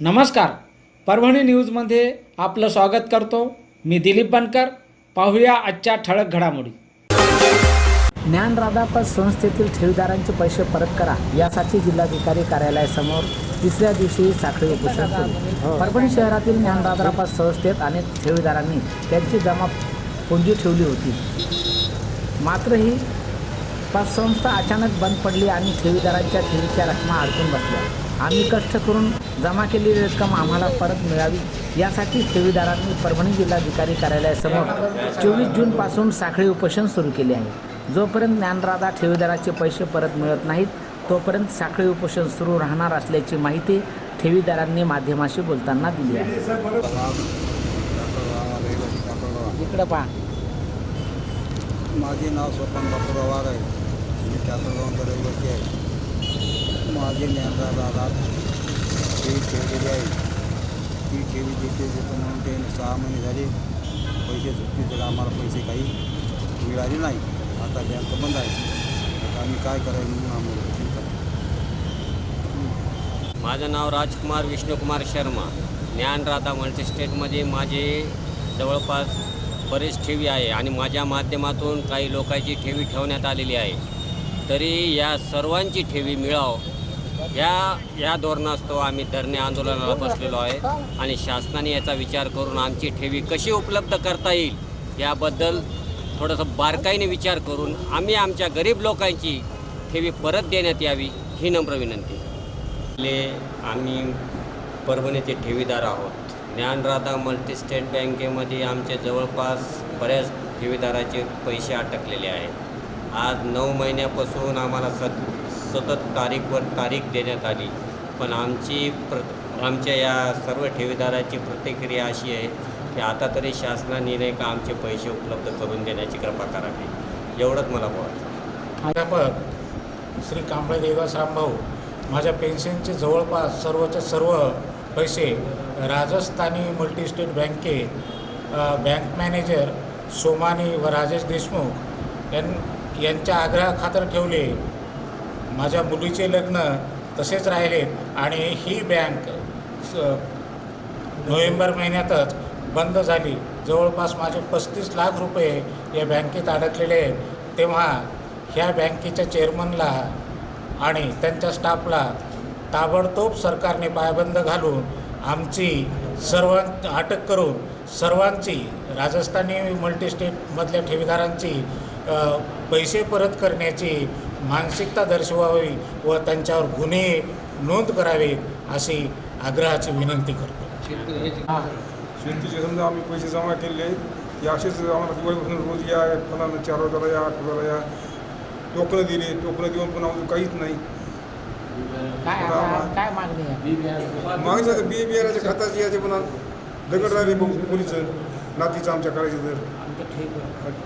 नमस्कार. परभणी न्यूजमध्ये आपलं स्वागत करतो. मी दिलीप बनकर. पाहूया आजच्या ठळक घडामोडी. ज्ञानराधा पत संस्थेतील ठेवीदारांचे पैसे परत करा यासाठी जिल्हाधिकारी कार्यालयासमोर तिसऱ्या दिवशी साखळी उपोषण सुरू. परभणी शहरातील ज्ञानराधा पत संस्थेत अनेक ठेवीदारांनी त्यांची जमा पुंजी ठेवली होती. मात्र ही पतसंस्था अचानक बंद पडली आणि ठेवीदारांच्या ठेवीच्या रकमा अडकून बसल्या. आम्ही कष्ट करून जमा केलेली रक्कम आम्हाला परत मिळावी यासाठी ठेवीदारांनी परभणी जिल्हाधिकारी कार्यालयासमोर चोवीस जूनपासून साखळी उपोषण सुरू केले आहे. जोपर्यंत ज्ञानराधा ठेवीदाराचे पैसे परत मिळत नाहीत तोपर्यंत साखळी उपोषण सुरू राहणार असल्याची माहिती ठेवीदारांनी माध्यमाशी बोलताना दिली आहे. इकडं पहा. माझे नाव स्वपन बापूराव वाघ आहे. मी त्याचं रहिवासी आहे. माझे ज्ञानराज दादा ठेवी ठेवलेली आहे. ती ठेवी देते देतो म्हणून ते सहा महिने झाले. पैसे सुट्टी तर आम्हाला पैसे काही मिळाले नाही. आता बँक बंद आहे. आता आम्ही काय करायचं म्हणून आम्हाला चिंता माझं नाव राजकुमार विष्णुकुमार शर्मा. ज्ञानराधा मल्टीस्टेटमध्ये माझे जवळपास बरेच ठेवी आहे आणि माझ्या माध्यमातून काही लोकांची ठेवी ठेवण्यात आलेली आहे. तरी या सर्वांची ठेवी मिळाव या या धोरणास्तव आम्ही धरणे आंदोलनाला बसलेलो आहे आणि शासनाने याचा विचार करून आमची ठेवी कशी उपलब्ध करता येईल याबद्दल थोडंसं बारकाईने विचार करून आम्ही आमच्या गरीब लोकांची ठेवी परत देण्यात यावी ही नम्र विनंती. आम्ही परभणीचे ठेवीदार आहोत. ज्ञानराधा मल्टीस्टेट बँकेमध्ये आमचे जवळपास बऱ्याच ठेवीदाराचे पैसे अटकलेले आहेत. आज नऊ महिन्यापासून आम्हाला सत सतत तारीखवर तारीख देण्यात आली. पण आमची प्र आमच्या या सर्व ठेवीदाराची प्रतिक्रिया अशी आहे की आता तरी शासनाने नाही का आमचे पैसे उपलब्ध करून देण्याची कृपा करावी. एवढंच मला बोलायचं श्री कांबळे देवदास रामभाऊ माझ्या पेन्शनचे जवळपास सर्वच्या सर्व पैसे राजस्थानी मल्टीस्टेट बँकेत बँक मॅनेजर सोमानी व राजेश देशमुख यां यांच्या आग्रहाखातर ठेवले. माझ्या मुलीचे लग्न तसेच राहिले आणि ही बँक स- नोव्हेंबर महिन्यातच बंद झाली. जवळपास माझे पस्तीस लाख रुपये या बँकेत अडकलेले आहेत. तेव्हा ह्या बँकेच्या चेअरमनला आणि त्यांच्या स्टाफला ताबडतोब सरकारने पायबंद घालून आमची सर्वां अटक करून सर्वांची राजस्थानी मल्टीस्टेटमधल्या ठेवीदारांची पैसे परत करण्याची मानसिकता दर्शवावी व त्यांच्यावर गुन्हे नोंद करावे अशी आग्रहाची विनंती करतो. शेतीचे समजा आम्ही पैसे जमा केले आहेत हे असेच आम्हाला दिवाळीपासून रोज या पन्नास चार वाजाला या आठ वाजाला या. टोकणं दिले टोकणं देऊन पण अजून काहीच नाही. काय काय मागणी आहे? मागचं तर बी बियाराच्या खात्याची याचे पण दगड राहिले बघ मुलीचं नातीचं आमच्या करायचं तर.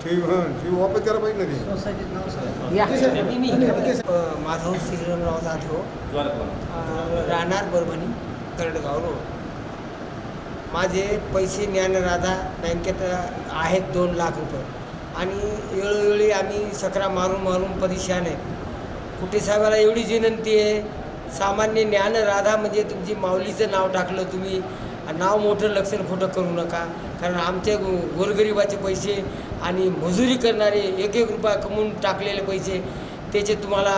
ठेव ठेव वापस त्याला पाहिजे ना ते. या. माधव श्रीरामराव जाधव. राहणार परभणी तरडगाव रोड. माझे पैसे ज्ञानराधा बँकेत आहेत दोन लाख रुपये. आणि वेळोवेळी आम्ही सकरा मारून मारून परेशान आहे कुठे साहेबाला एवढीच विनंती आहे? सामान्य ज्ञानराधा म्हणजे तुमची माऊलीचं नाव टाकलं तुम्ही. नाव मोठं लक्षण खोटं करू नका. कारण आमच्या गोरगरिबाचे पैसे आणि मजुरी करणारे एक एक रुपया कमवून टाकलेले पैसे त्याचे तुम्हाला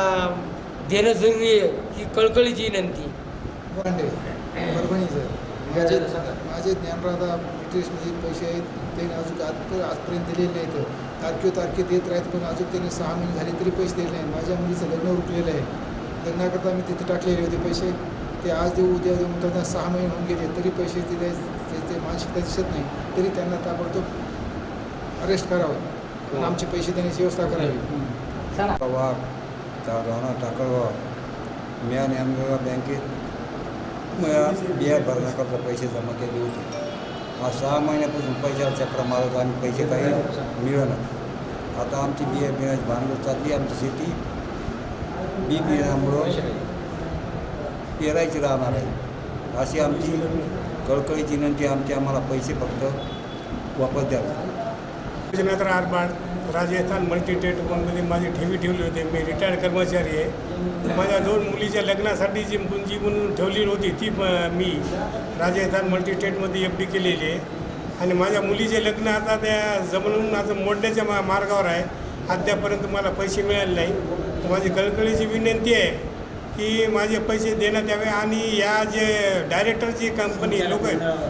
देणं जरुरी आहे ही कळकळीची विनंती. वांडे परभणीचं माझे माझे ज्ञानराधा ब्रिटिशमध्ये पैसे आहेत त्यांनी अजून आज आजपर्यंत दिलेले नाहीत. तारखे तारखे देत राहत पण अजून त्यांनी सहा महिने झाले तरी पैसे दिले नाही माझ्या मुलीचं लग्न रुकलेलं आहे. लग्नाकरता मी तिथे टाकलेले होते पैसे. ते आज देऊ उद्या देऊ त्यांना सहा महिने होऊन गेले तरी पैसे दिले ते मानसिकता दिसत नाही. तरी त्यांना ताबडतोब अरेस्ट करावं. आणि आमचे पैसे देण्याची व्यवस्था करावी. वाघ त्या राहणार टाकळगाव मी आणि आमच्या बँकेत बिया भरण्याकरता पैसे जमा केले होते. आज सहा महिन्यापासून पैशाला चक्र मारत आणि पैसे काही मिळणार आता आमची बिया बियाची भांडवल चालली आमची शेती. बी बियाण्यामुळं पेरायची राहणार आहे. अशी आमची कळकळीची विनंती आमची आम्हाला पैसे फक्त वापस द्यावे विजयनाथ आरबाड राजस्थान मल्टीटेट वनमध्ये माझी ठेवी ठेवली होती. मी रिटायर्ड कर्मचारी आहे. माझ्या दोन मुलीच्या लग्नासाठी जी पुंजी म्हणून ठेवलेली होती ती मी राजस्थान मल्टीटेटमध्ये एफ डी केलेली आहे. आणि माझ्या मुलीचे लग्न आता त्या जमून आता मोडण्याच्या मा मार्गावर आहे. अद्यापर्यंत मला पैसे मिळाले नाही. माझी कळकळीची विनंती आहे की माझे पैसे देण्यात यावे आणि या जे डायरेक्टरची कंपनी लोक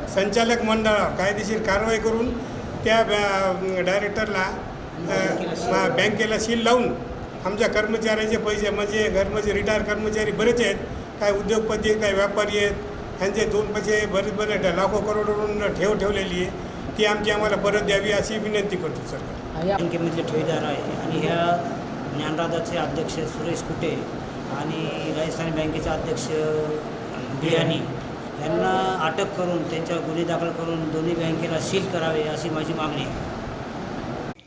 संचालक मंडळावर कायदेशीर कारवाई करून त्या बॅ- डायरेक्टरला मा- बँकेला सील लावून आमच्या कर्मचाऱ्यांचे पैसे म्हणजे कर्मचारी रिटायर कर्मचारी बरेच आहेत. काय उद्योगपती काय व्यापारी आहेत त्यांचे दोन पैसे बरेच बरेच लाखो करोडवरून ठेव ठेवलेली आहे. ती आमची आम्हाला परत द्यावी अशी विनंती करतो सरकार बँकेमधले ठेवीदार आहे आणि ह्या ज्ञानराजाचे अध्यक्ष सुरेश कुटे आणि राजस्थान बँकेचे अध्यक्ष बियाणी यांना अटक करून त्यांच्यावर गुन्हे दाखल करून दोन्ही बँकेला सील करावे अशी माझी मागणी आहे.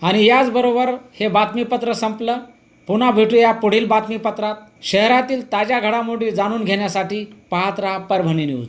आणि याचबरोबर हे बातमीपत्र संपलं. पुन्हा भेटूया पुढील बातमीपत्रात. शहरातील ताज्या घडामोडी जाणून घेण्यासाठी पाहत राहा परभणी न्यूज.